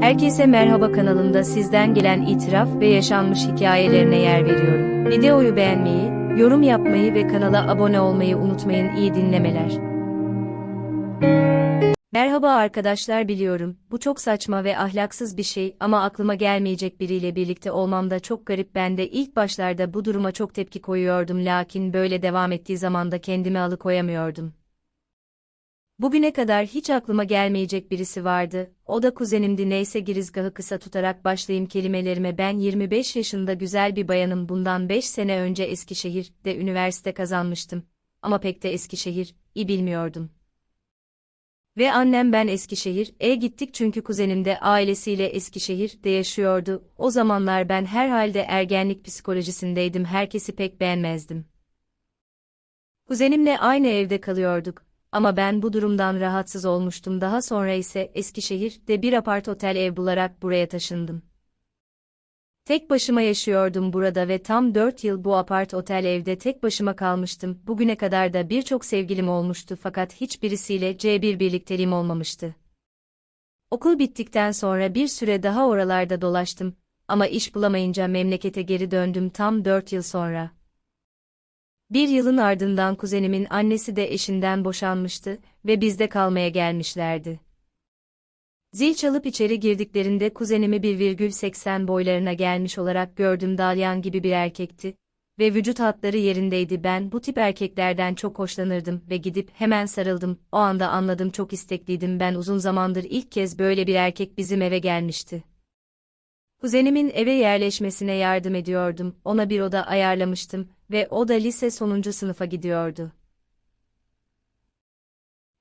Herkese merhaba kanalımda sizden gelen itiraf ve yaşanmış hikayelerine yer veriyorum. Videoyu beğenmeyi, yorum yapmayı ve kanala abone olmayı unutmayın iyi dinlemeler. Merhaba arkadaşlar biliyorum, bu çok saçma ve ahlaksız bir şey ama aklıma gelmeyecek biriyle birlikte olmam da çok garip ben de ilk başlarda bu duruma çok tepki koyuyordum lakin böyle devam ettiği zaman da kendimi alıkoyamıyordum. Bugüne kadar hiç aklıma gelmeyecek birisi vardı, o da kuzenimdi neyse girizgahı kısa tutarak başlayayım kelimelerime ben 25 yaşında güzel bir bayanım bundan 5 sene önce Eskişehir'de üniversite kazanmıştım. Ama pek de Eskişehir, iyi bilmiyordum. Ve annem ben Eskişehir, e gittik çünkü kuzenim de ailesiyle Eskişehir'de yaşıyordu. O zamanlar ben herhalde ergenlik psikolojisindeydim herkesi pek beğenmezdim. Kuzenimle aynı evde kalıyorduk. Ama ben bu durumdan rahatsız olmuştum. Daha sonra ise Eskişehir'de bir apart otel ev bularak buraya taşındım. Tek başıma yaşıyordum burada ve tam 4 yıl bu apart otel evde tek başıma kalmıştım. Bugüne kadar da birçok sevgilim olmuştu fakat hiçbirisiyle C1 birlikteliğim olmamıştı. Okul bittikten sonra bir süre daha oralarda dolaştım ama iş bulamayınca memlekete geri döndüm tam 4 yıl sonra. Bir yılın ardından kuzenimin annesi de eşinden boşanmıştı ve bizde kalmaya gelmişlerdi. Zil çalıp içeri girdiklerinde kuzenimi 1,80 boylarına gelmiş olarak gördüm dalyan gibi bir erkekti ve vücut hatları yerindeydi ben bu tip erkeklerden çok hoşlanırdım ve gidip hemen sarıldım, o anda anladım çok istekliydim ben uzun zamandır ilk kez böyle bir erkek bizim eve gelmişti. Kuzenimin eve yerleşmesine yardım ediyordum, ona bir oda ayarlamıştım ve o da lise sonuncu sınıfa gidiyordu.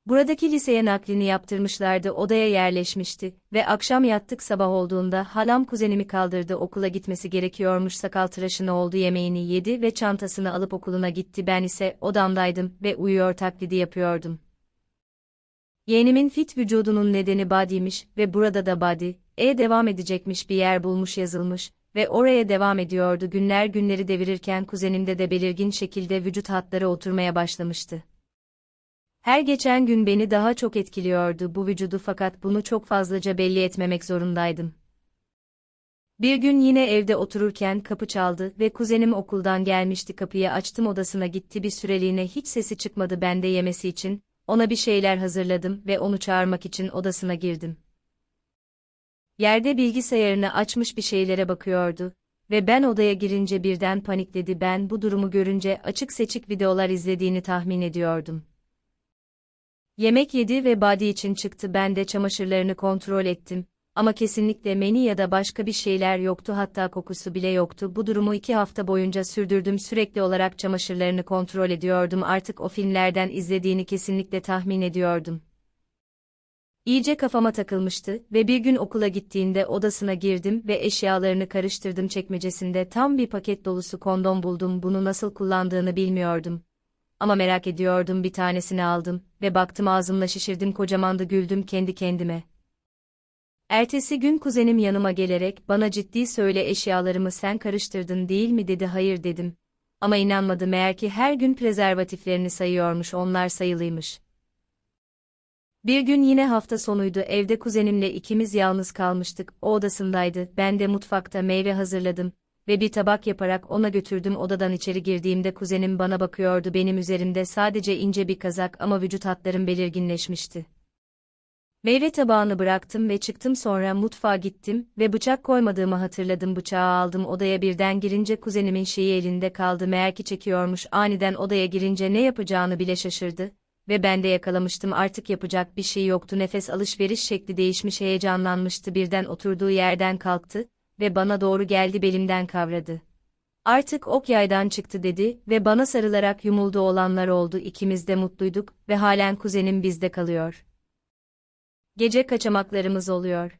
Buradaki liseye naklini yaptırmışlardı. Odaya yerleşmişti ve akşam yattık sabah olduğunda halam kuzenimi kaldırdı. Okula gitmesi gerekiyormuş sakal tıraşını oldu yemeğini yedi ve çantasını alıp okuluna gitti. Ben ise odamdaydım ve uyuyor taklidi yapıyordum. Yeğenimin fit vücudunun nedeni body'miş ve burada da body, e devam edecekmiş bir yer bulmuş yazılmış ve oraya devam ediyordu günler günleri devirirken kuzenimde de belirgin şekilde vücut hatları oturmaya başlamıştı. Her geçen gün beni daha çok etkiliyordu bu vücudu fakat bunu çok fazlaca belli etmemek zorundaydım. Bir gün yine evde otururken kapı çaldı ve kuzenim okuldan gelmişti kapıyı açtım odasına gitti bir süreliğine hiç sesi çıkmadı bende yemesi için, ona bir şeyler hazırladım ve onu çağırmak için odasına girdim. Yerde bilgisayarını açmış bir şeylere bakıyordu ve ben odaya girince birden panikledi. Ben bu durumu görünce açık seçik videolar izlediğini tahmin ediyordum. Yemek yedi ve body için çıktı. Ben de çamaşırlarını kontrol ettim. Ama kesinlikle meni ya da başka bir şeyler yoktu. Hatta kokusu bile yoktu. Bu durumu iki hafta boyunca sürdürdüm. Sürekli olarak çamaşırlarını kontrol ediyordum. Artık o filmlerden izlediğini kesinlikle tahmin ediyordum. İyice kafama takılmıştı ve bir gün okula gittiğinde odasına girdim ve eşyalarını karıştırdım çekmecesinde tam bir paket dolusu kondom buldum bunu nasıl kullandığını bilmiyordum. Ama merak ediyordum bir tanesini aldım ve baktım ağzımla şişirdim kocamandı güldüm kendi kendime. Ertesi gün kuzenim yanıma gelerek bana ciddi söyle eşyalarımı sen karıştırdın değil mi dedi hayır dedim. Ama inanmadı meğer ki her gün prezervatiflerini sayıyormuş onlar sayılıymış. Bir gün yine hafta sonuydu evde kuzenimle ikimiz yalnız kalmıştık, o odasındaydı, ben de mutfakta meyve hazırladım ve bir tabak yaparak ona götürdüm odadan içeri girdiğimde kuzenim bana bakıyordu benim üzerimde sadece ince bir kazak ama vücut hatlarım belirginleşmişti. Meyve tabağını bıraktım ve çıktım sonra mutfağa gittim ve bıçak koymadığımı hatırladım bıçağı aldım odaya birden girince kuzenimin şeyi elinde kaldı meğer ki çekiyormuş aniden odaya girince ne yapacağını bile şaşırdı ve ben de yakalamıştım artık yapacak bir şey yoktu nefes alışveriş şekli değişmiş heyecanlanmıştı birden oturduğu yerden kalktı ve bana doğru geldi belimden kavradı. Artık ok yaydan çıktı dedi ve bana sarılarak yumuldu olanlar oldu ikimiz de mutluyduk ve halen kuzenim bizde kalıyor. Gece kaçamaklarımız oluyor.